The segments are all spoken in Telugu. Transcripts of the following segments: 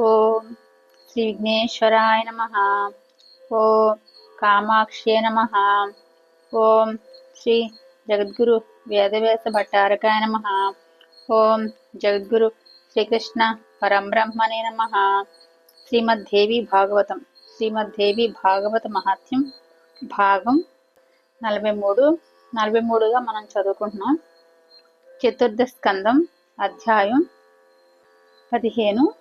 ఓం శ్రీ విఘ్నేశ్వరాయ నమ. ఓం కామాక్ష్యే నమ. ఓం శ్రీ జగద్గురు వేదవ్యాస భట్టారకాయ నమ. ఓం జగద్గురు శ్రీకృష్ణ పరంబ్రహ్మణే నమ. శ్రీమద్దేవి భాగవతం. శ్రీమద్దేవి భాగవత మహాత్యం భాగం నలభై మూడు నలభై మూడుగా మనం చదువుకుంటున్నాం. చతుర్థ స్కందం అధ్యాయం పదిహేను.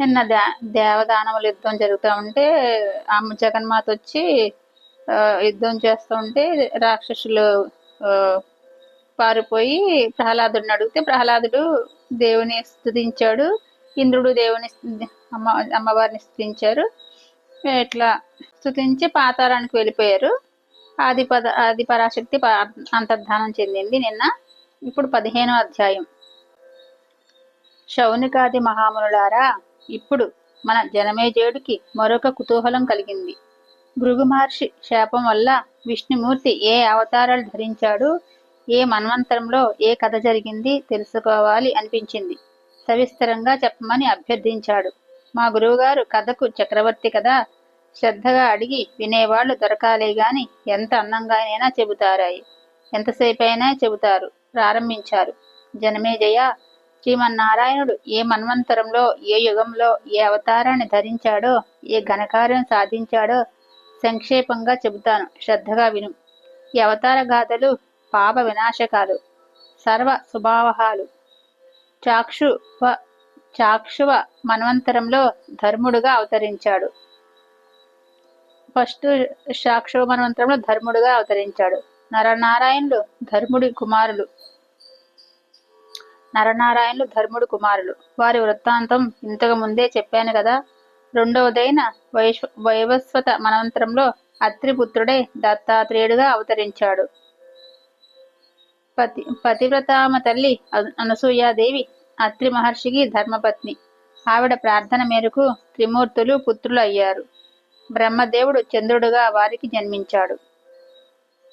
నిన్న దే దేవదానవుల యుద్ధం జరుగుతూ ఉంటే అమ్మ జగన్మాత వచ్చి యుద్ధం చేస్తూ ఉంటే రాక్షసులు పారిపోయి ప్రహ్లాదుడిని అడిగితే ప్రహ్లాదుడు దేవుని స్థుతించాడు. ఇంద్రుడు దేవుని అమ్మ అమ్మవారిని స్థుతించారు. ఇట్లా స్థుతించి పాతారానికి వెళ్ళిపోయారు. ఆది పద ఆది పరాశక్తి అంతర్ధానం చెందింది నిన్న. ఇప్పుడు పదిహేనో అధ్యాయం. శౌనికాది మహామునులారా ఇప్పుడు మన జనమేజయుడికి మరొక కుతూహలం కలిగింది. భృగు మహర్షి శాపం వల్ల విష్ణుమూర్తి ఏ అవతారాలు ధరించాడు ఏ మన్వంతరంలో ఏ కథ జరిగింది తెలుసుకోవాలి అనిపించింది. సవిస్తరంగా చెప్పమని అభ్యర్థించాడు. మా గురువుగారు కథకు చక్రవర్తి కదా శ్రద్ధగా అడిగి వినేవాళ్ళు దొరకాలే గాని ఎంత అందంగానైనా చెబుతారాయి. ఎంతసేపైనా చెబుతారు ప్రారంభించారు. జనమేజయ శ్రీమన్నారాయణుడు ఏ మన్వంతరంలో ఏ యుగంలో ఏ అవతారాన్ని ధరించాడో ఏ ఘనకార్యం సాధించాడో సంక్షేపంగా చెబుతాను. శ్రద్ధగా విను. ఈ అవతార గాథలు పాప వినాశకాలు సర్వ శుభావహాలు చాక్షువ చాక్షువ మన్వంతరంలో ధర్ముడుగా అవతరించాడు. ఫస్ట్ సాక్షువ మన్వంతరంలో ధర్ముడుగా అవతరించాడు. నరనారాయణుడు ధర్ముడి కుమారులు. నరనారాయణులు ధర్ముడు కుమారులు. వారి వృత్తాంతం ఇంతకు ముందే చెప్పాను కదా. రెండవదైన వైశ్వ వైవస్వత మనంతరంలో అత్రిపుత్రుడే దత్తాత్రేయుడుగా అవతరించాడు. పతి పతివ్రతామ తల్లి అనసూయాదేవి అత్రి మహర్షికి ధర్మపత్ని. ఆవిడ ప్రార్థన మేరకు త్రిమూర్తులు పుత్రులు అయ్యారు బ్రహ్మదేవుడు చంద్రుడుగా వారికి జన్మించాడు.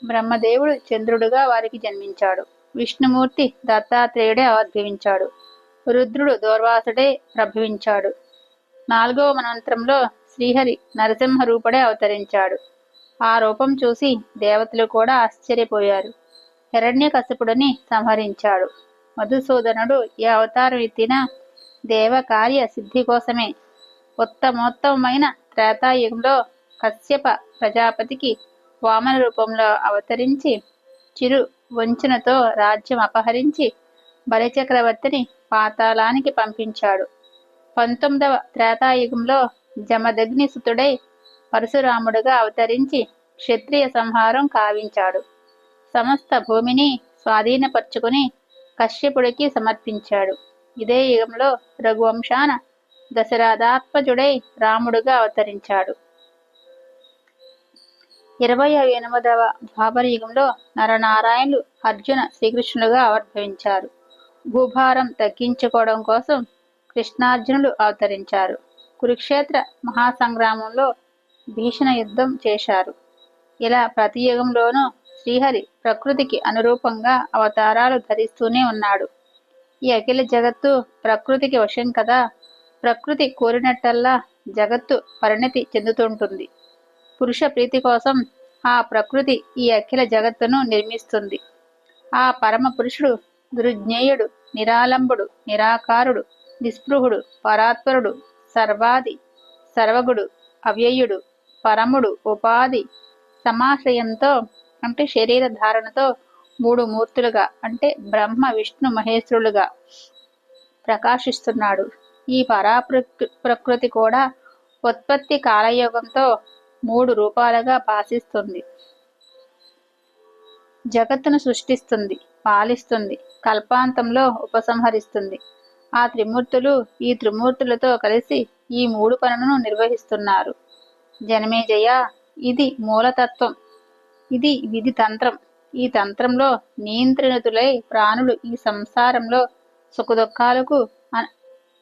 బ్రహ్మదేవుడు చంద్రుడుగా వారికి జన్మించాడు. విష్ణుమూర్తి దత్తాత్రేయుడే ఆవిర్భవించాడు. రుద్రుడు దూర్వాసుడే ప్రభవించాడు. నాలుగవ మనంతరంలో శ్రీహరి నరసింహ రూపుడే అవతరించాడు. ఆ రూపం చూసి దేవతలు కూడా ఆశ్చర్యపోయారు. హిరణ్యకశిపుడిని సంహరించాడు. మధుసూదనుడు ఈ అవతారం ఎత్తిన దేవ కార్య సిద్ధి కోసమే ఉత్తమోత్తమైన త్రేతాయుగంలో కశ్యప ప్రజాపతికి వామన రూపంలో అవతరించి చిరు వంచనతో రాజ్యం అపహరించి బలిచక్రవర్తిని పాతాళానికి పంపించాడు. పంతొమ్మిదవ త్రేతాయుగంలో జమదగ్ని సుతుడై పరశురాముడుగా అవతరించి క్షత్రియ సంహారం కావించాడు. సమస్త భూమిని స్వాధీనపరుచుకుని కశ్యపుడికి సమర్పించాడు. ఇదే యుగంలో రఘువంశాన దశరథాత్మజుడై రాముడుగా అవతరించాడు. ఇరవై ఎనిమిదవ ద్వాపరయుగంలో నరనారాయణులు అర్జున శ్రీకృష్ణులుగా ఆవిర్భవించారు. భూభారం తగ్గించుకోవడం కోసం కృష్ణార్జునులు అవతరించారు. కురుక్షేత్ర మహాసంగ్రామంలో భీషణ యుద్ధం చేశారు. ఇలా ప్రతి యుగంలోనూ శ్రీహరి ప్రకృతికి అనురూపంగా అవతారాలు ధరిస్తూనే ఉన్నాడు. ఈ అఖిల జగత్తు ప్రకృతికి వశం కదా. ప్రకృతి కోరినట్టల్లా జగత్తు పరిణతి చెందుతుంటుంది. పురుష ప్రీతి కోసం ఆ ప్రకృతి ఈ అఖిల జగత్తును నిర్మిస్తుంది. ఆ పరమ పురుషుడు దుర్జ్ఞేయుడు నిరాలంబుడు నిరాకారుడు నిస్పృహుడు పరాత్పరుడు సర్వాది సర్వగుడు అవ్యయుడు పరముడు ఉపాధి సమాశ్రయంతో అంటే శరీర ధారణతో మూడు మూర్తులుగా అంటే బ్రహ్మ విష్ణు మహేశ్వరులుగా ప్రకాశిస్తున్నాడు. ఈ పరాప్రకృ ప్రకృతి కూడా ఉత్పత్తి కాలయోగంతో మూడు రూపాలుగా భాషిస్తుంది జగత్తును సృష్టిస్తుంది పాలిస్తుంది కల్పాంతంలో ఉపసంహరిస్తుంది. ఆ త్రిమూర్తులు ఈ త్రిమూర్తులతో కలిసి ఈ మూడు పనులను నిర్వహిస్తున్నారు. జనమేజయ ఇది మూలతత్వం ఇది విధి తంత్రం. ఈ తంత్రంలో నియంత్రితులై ప్రాణులు ఈ సంసారంలో సుఖదుఖాలకు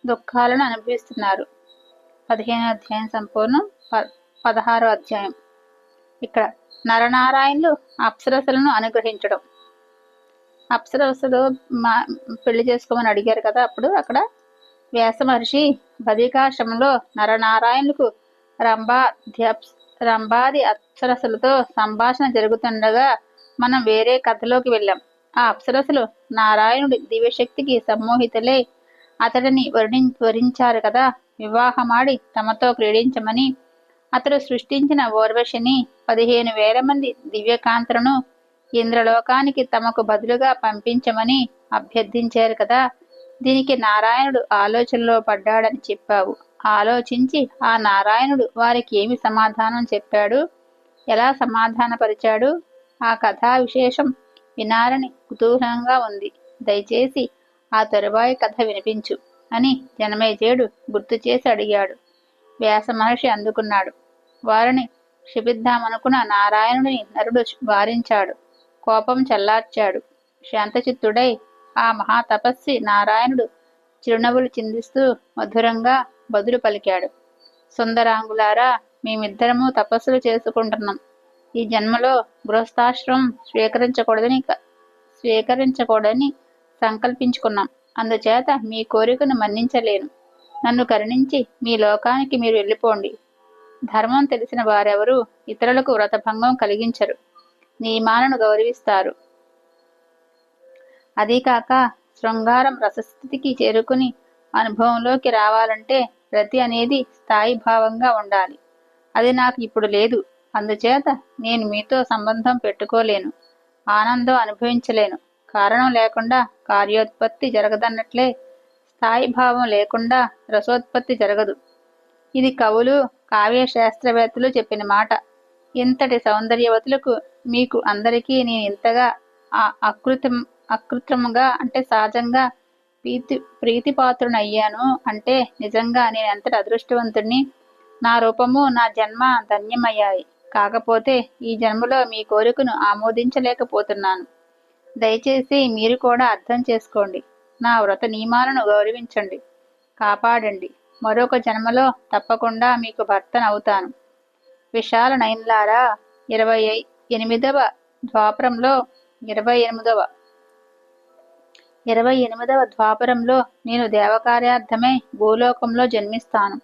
దుఃఖాలను అనుభవిస్తున్నారు. పదిహేను అధ్యాయం సంపూర్ణం పదహారో అధ్యాయం. ఇక్కడ నరనారాయణులు అప్సరసలను అనుగ్రహించడం. అప్సరసలు మా పెళ్ళి చేసుకోమని అడిగారు కదా అప్పుడు అక్కడ వ్యాస మహర్షి బదికాశ్రమంలో నరనారాయణులకు రంభాధ్యప్స్ రంభాది అప్సరసలతో సంభాషణ జరుగుతుండగా మనం వేరే కథలోకి వెళ్ళాం. ఆ అప్సరసులు నారాయణుడి దివ్యశక్తికి సమ్మోహితులై అతడిని వరిణి వరించారు కదా వివాహమాడి తమతో క్రీడించమని అతడు సృష్టించిన ఓర్వశిని పదిహేను వేల మంది దివ్యకాంతలను ఇంద్రలోకానికి తమకు బదులుగా పంపించమని అభ్యర్థించారు కదా. దీనికి నారాయణుడు ఆలోచనలో పడ్డాడని చెప్పావు. ఆలోచించి ఆ నారాయణుడు వారికి ఏమి సమాధానం చెప్పాడు? ఎలా సమాధానపరిచాడు? ఆ కథా విశేషం వినాలని కుతూహలంగా ఉంది. దయచేసి ఆ తరువాయి కథ వినిపించు అని జనమేజయుడు గుర్తు చేసి అడిగాడు. వ్యాస మహర్షి అందుకున్నాడు. వారిని క్షిపిద్దామనుకున్న నారాయణుడిని నరుడు వారించాడు. కోపం చల్లార్చాడు. శాంతచిత్తుడై ఆ మహాతపస్సి నారాయణుడు చిరునవ్వులు చిందిస్తూ మధురంగా బదులు పలికాడు. సుందరాంగులారా మేమిద్దరము తపస్సులు చేసుకుంటున్నాం. ఈ జన్మలో గృహస్థాశ్రమం స్వీకరించకూడదని స్వీకరించకూడదని సంకల్పించుకున్నాం. అందుచేత మీ కోరికను మన్నించలేను. నన్ను కరుణించి మీ లోకానికి మీరు వెళ్ళిపోండి. ధర్మం తెలిసిన వారెవరూ ఇతరులకు వ్రతభంగం కలిగించరు. నియమాలను గౌరవిస్తారు. అదీకాక శృంగారం రసస్థితికి చేరుకుని అనుభవంలోకి రావాలంటే రతి అనేది స్థాయి భావంగా ఉండాలి. అది నాకు ఇప్పుడు లేదు. అందుచేత నేను మీతో సంబంధం పెట్టుకోలేను. ఆనందం అనుభవించలేను. కారణం లేకుండా కార్యోత్పత్తి జరగదన్నట్లే స్థాయి భావం లేకుండా రసోత్పత్తి జరగదు. ఇది కవులు కావ్య శాస్త్రవేత్తలు చెప్పిన మాట. ఇంతటి సౌందర్యవతులకు మీకు అందరికీ నేను ఇంతగా అకృతం అకృత్రముగా అంటే సహజంగా ప్రీతి ప్రీతిపాత్రునయ్యాను అంటే నిజంగా నేను ఎంతటి అదృష్టవంతుడిని నా రూపము నా జన్మ ధన్యమయ్యాయి. కాకపోతే ఈ జన్మలో మీ కోరికను ఆమోదించలేకపోతున్నాను. దయచేసి మీరు కూడా అర్థం చేసుకోండి. నా వ్రత నియమాలను గౌరవించండి. కాపాడండి. మరొక జన్మలో తప్పకుండా మీకు భర్తనవుతాను. విశాల నయన్లారా ఇరవై ఎనిమిదవ ద్వాపరంలో ఇరవై ఎనిమిదవ. ఇరవై ఎనిమిదవ ద్వాపరంలో నేను దేవకార్యార్థమై భూలోకంలో జన్మిస్తాను.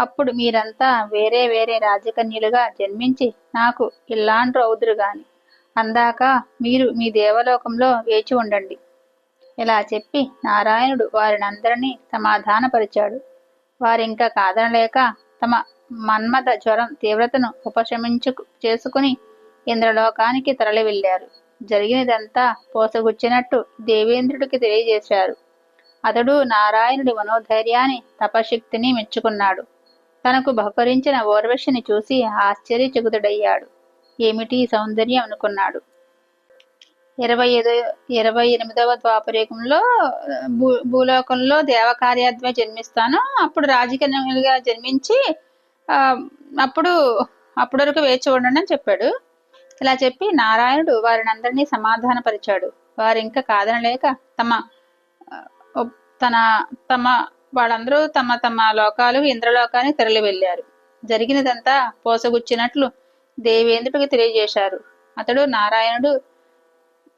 అప్పుడు మీరంతా వేరే వేరే రాజకన్యులుగా జన్మించి నాకు ఇల్లాండ్రు అవుదురు గాని అందాక మీరు మీ దేవలోకంలో వేచి ఉండండి. ఇలా చెప్పి నారాయణుడు వారినందరినీ సమాధానపరిచాడు. వారింకా కాదనలేక తమ మన్మథ జ్వరం తీవ్రతను ఉపశమించు చేసుకుని ఇంద్రలోకానికి తరలి వెళ్ళారు జరిగినదంతా పోసగుచ్చినట్టు దేవేంద్రుడికి తెలియజేశారు. అతడు నారాయణుడి మనోధైర్యాన్ని తపశక్తిని మెచ్చుకున్నాడు. తనకు బహుకరించిన ఓర్వశిని చూసి ఆశ్చర్యచకుతుడయ్యాడు. ఏమిటి సౌందర్యం అనుకున్నాడు. ఇరవై ఐదు ఇరవై ఎనిమిదవ ద్వాపరేకంలో భూ భూలోకంలో దేవకార్యాద్వై జన్మిస్తాను. అప్పుడు రాజకీయంగా జన్మించి అప్పుడు అప్పటి వరకు వేచి ఉండండి అని చెప్పాడు. ఇలా చెప్పి నారాయణుడు వారిని అందరినీ సమాధానపరిచాడు. వారు ఇంకా కాదనలేక తమ తన తమ వాళ్ళందరూ తమ తమ లోకాలు ఇంద్రలోకానికి తరలి వెళ్ళారు. జరిగినదంతా పోసగుచ్చినట్లు దేవేంద్రుడికి తెలియజేశారు. అతడు నారాయణుడు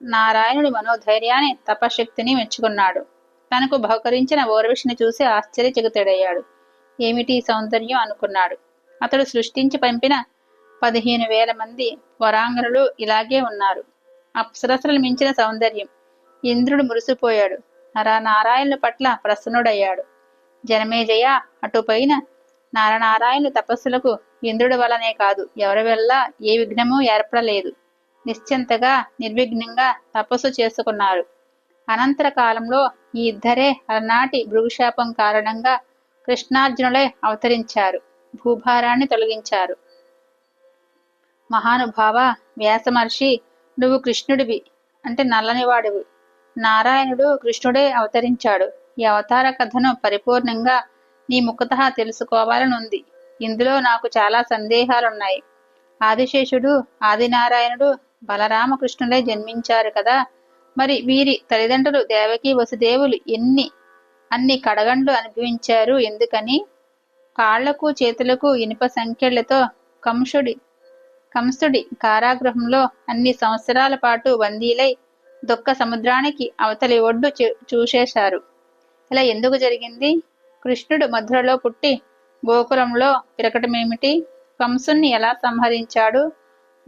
నారాయణుడి మనోధైర్యాన్ని తపశక్తిని మెచ్చుకున్నాడు. తనకు బహుకరించిన ఓర్విషిని చూసి ఆశ్చర్యచకితుడయ్యాడు ఏమిటి సౌందర్యం? అనుకున్నాడు. అతడు సృష్టించి పంపిన పదిహేను వేల మంది వరాంగనులు ఇలాగే ఉన్నారు. అప్సరసలు మించిన సౌందర్యం. ఇంద్రుడు మురిసిపోయాడు. నరనారాయణుల పట్ల ప్రసన్నుడయ్యాడు. జనమేజయ అటుపైన నారనారాయణుల తపస్సులకు ఇంద్రుడి వలనే కాదు ఎవరి వల్ల ఏ విఘ్నమూ ఏర్పడలేదు. నిశ్చింతగా నిర్విఘ్నంగా తపస్సు చేసుకున్నారు. అనంతర కాలంలో ఈ ఇద్దరే అలనాటి భృగుశాపం కారణంగా కృష్ణార్జునులే అవతరించారు. భూభారాన్ని తొలగించారు. మహానుభావ వ్యాసమహర్షి నువ్వు కృష్ణుడివి అంటే నల్లనివాడివి. నారాయణుడు కృష్ణుడే అవతరించాడు. ఈ అవతార కథను పరిపూర్ణంగా నీ ముఖత తెలుసుకోవాలని ఉంది ఇందులో నాకు చాలా సందేహాలున్నాయి. ఆదిశేషుడు ఆదినారాయణుడు బలరామకృష్ణులే జన్మించారు కదా. మరి వీరి తల్లిదండ్రులు దేవకి వసుదేవులు ఎన్ని అన్ని కడగండ్లు అనుభవించారు ఎందుకని? కాళ్ళకు చేతులకు ఇనుప సంఖ్యలతో కంసుడి కంసుడి కారాగృహంలో అన్ని సంవత్సరాల పాటు బందీలై దుఃఖ సముద్రానికి అవతలి ఒడ్డు చూసేశారు. ఇలా ఎందుకు జరిగింది? కృష్ణుడు మధురలో పుట్టి గోకులంలో పిరకటమేమిటి కంసుణ్ణి ఎలా సంహరించాడు?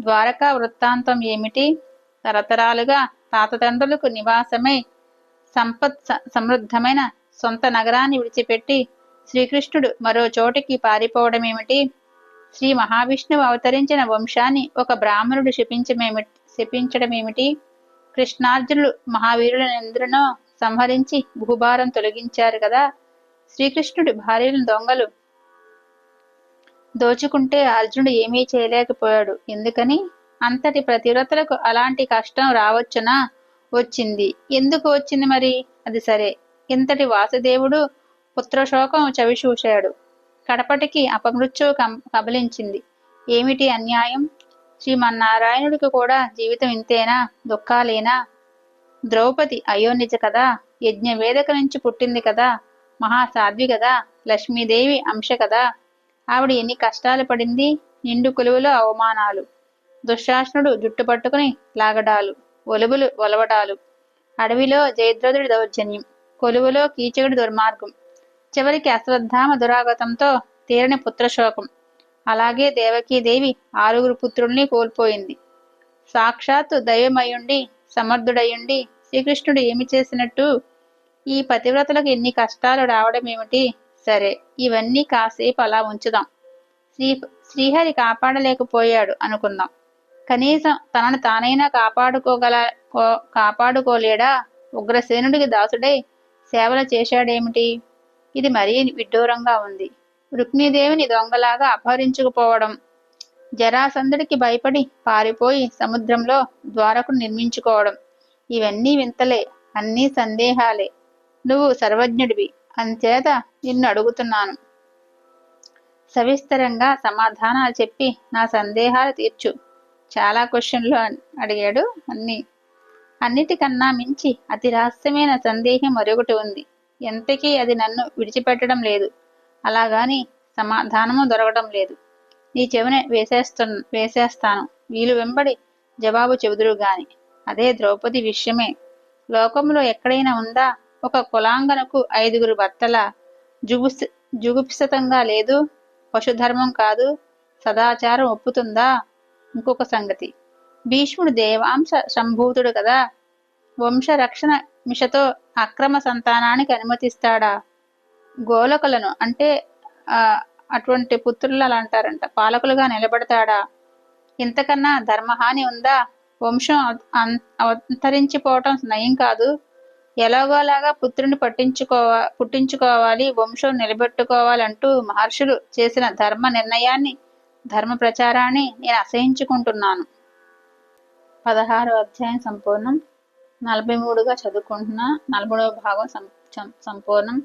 ద్వారకా వృత్తాంతం ఏమిటి? తరతరాలుగా తాతతండ్రులకు నివాసమై సంపత్ సమృద్ధమైన సొంత నగరాన్ని విడిచిపెట్టి శ్రీకృష్ణుడు మరో చోటికి పారిపోవడమేమిటి? శ్రీ మహావిష్ణువు అవతరించిన వంశాన్ని ఒక బ్రాహ్మణుడు శపించమేమి శపించడమేమిటి? కృష్ణార్జునులు మహావీరులనెందరినో సంహరించి భూభారం తొలగించారు కదా. శ్రీకృష్ణుడి భార్యలను దొంగలు దోచుకుంటే అర్జునుడు ఏమీ చేయలేకపోయాడు. ఎందుకని? అంతటి ప్రతివ్రతలకు అలాంటి కష్టం రావచ్చునా? వచ్చింది. ఎందుకు వచ్చింది మరి? అది సరే. ఇంతటి వాసుదేవుడు పుత్రశోకం చవిచూశాడు. కడపటికి అపమృత్యువు కబలించింది. ఏమిటి అన్యాయం? శ్రీమన్నారాయణుడికి కూడా జీవితం ఇంతేనా? దుఃఖాలేనా? ద్రౌపది అయోనిజ కదా? యజ్ఞవేదక నుంచి పుట్టింది కదా? మహాసాధ్వి కదా? లక్ష్మీదేవి అంశ కదా? ఆవిడ ఎన్ని కష్టాలు పడింది నిండు కొలువులో అవమానాలు. దుశ్శాసనుడు జుట్టు పట్టుకుని లాగడాలు ఒలుబులు ఒలవడాలు అడవిలో జయద్రథుడి దౌర్జన్యం కొలువులో కీచకుడి దుర్మార్గం. చివరికి అశ్వత్థామ దురాగతంతో తీరని పుత్రశోకం. అలాగే దేవకీదేవి ఆరుగురు పుత్రుల్ని కోల్పోయింది. సాక్షాత్తు దైవమయుండి సమర్థుడయుండి శ్రీకృష్ణుడు ఏమి చేసినట్టు? ఈ పతివ్రతలకు ఎన్ని కష్టాలు రావడం ఏమిటి సరే ఇవన్నీ కాసేపు అలా ఉంచుదాం. శ్రీ శ్రీహరి కాపాడలేకపోయాడు అనుకుందాం. కనీసం తనను తానైనా కాపాడుకోగల కాపాడుకోలేడా? ఉగ్రసేనుడికి దాసుడై సేవలు చేశాడేమిటి? ఇది మరీ విడ్డూరంగా ఉంది. రుక్మిదేవిని దొంగలాగా అపహరించుకుపోవడం. జరాసందుడికి భయపడి పారిపోయి సముద్రంలో ద్వారకు నిర్మించుకోవడం. ఇవన్నీ వింతలే అన్నీ సందేహాలే. నువ్వు సర్వజ్ఞుడివి. అంచేత నిన్ను అడుగుతున్నాను సవిస్తరంగా సమాధానాలు చెప్పి నా సందేహాలు తీర్చు. చాలా క్వశ్చన్లు అడిగాడు అన్ని. అన్నిటికన్నా మించి అతి రహస్యమైన సందేహం మరొకటి ఉంది. ఎంతకీ అది నన్ను విడిచిపెట్టడం లేదు. అలాగాని సమాధానము దొరకడం లేదు. నీ చెవిన వేసేస్తు వేసేస్తాను. వీలు వెంబడి జవాబు చెబుదురు గాని అదే ద్రౌపది విషయమే. లోకంలో ఎక్కడైనా ఉందా? ఒక కులాంగనకు ఐదుగురు భర్తల జుగుస్ జుగుప్సతంగా లేదు. పశుధర్మం కాదు. సదాచారం ఒప్పుతుందా? ఇంకొక సంగతి. భీష్ముడు దేవాంశ సంభూతుడు కదా. వంశ రక్షణ మిషతో అక్రమ సంతానానికి అనుమతిస్తాడా? గోలకులను అంటే అటువంటి పుత్రులు అలా అంటారంట పాలకులుగా నిలబడతాడా? ఇంతకన్నా ధర్మహాని ఉందా? వంశం అంతరించిపోవటం నయం కాదు. ఎలాగోలాగా పుత్రుని పట్టించుకోవా పుట్టించుకోవాలి వంశం నిలబెట్టుకోవాలంటూ మహర్షులు చేసిన ధర్మ నిర్ణయాన్ని ధర్మ ప్రచారాన్ని నేను అసహించుకుంటున్నాను. పదహారో అధ్యాయం సంపూర్ణం. నలభై మూడుగా చదువుకుంటున్నా నలభై భాగం సంపూర్ణం.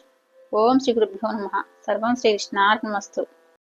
ఓం శ్రీ గురుభ్యో నమ. సర్వం శ్రీ కృష్ణార్పణమస్తు.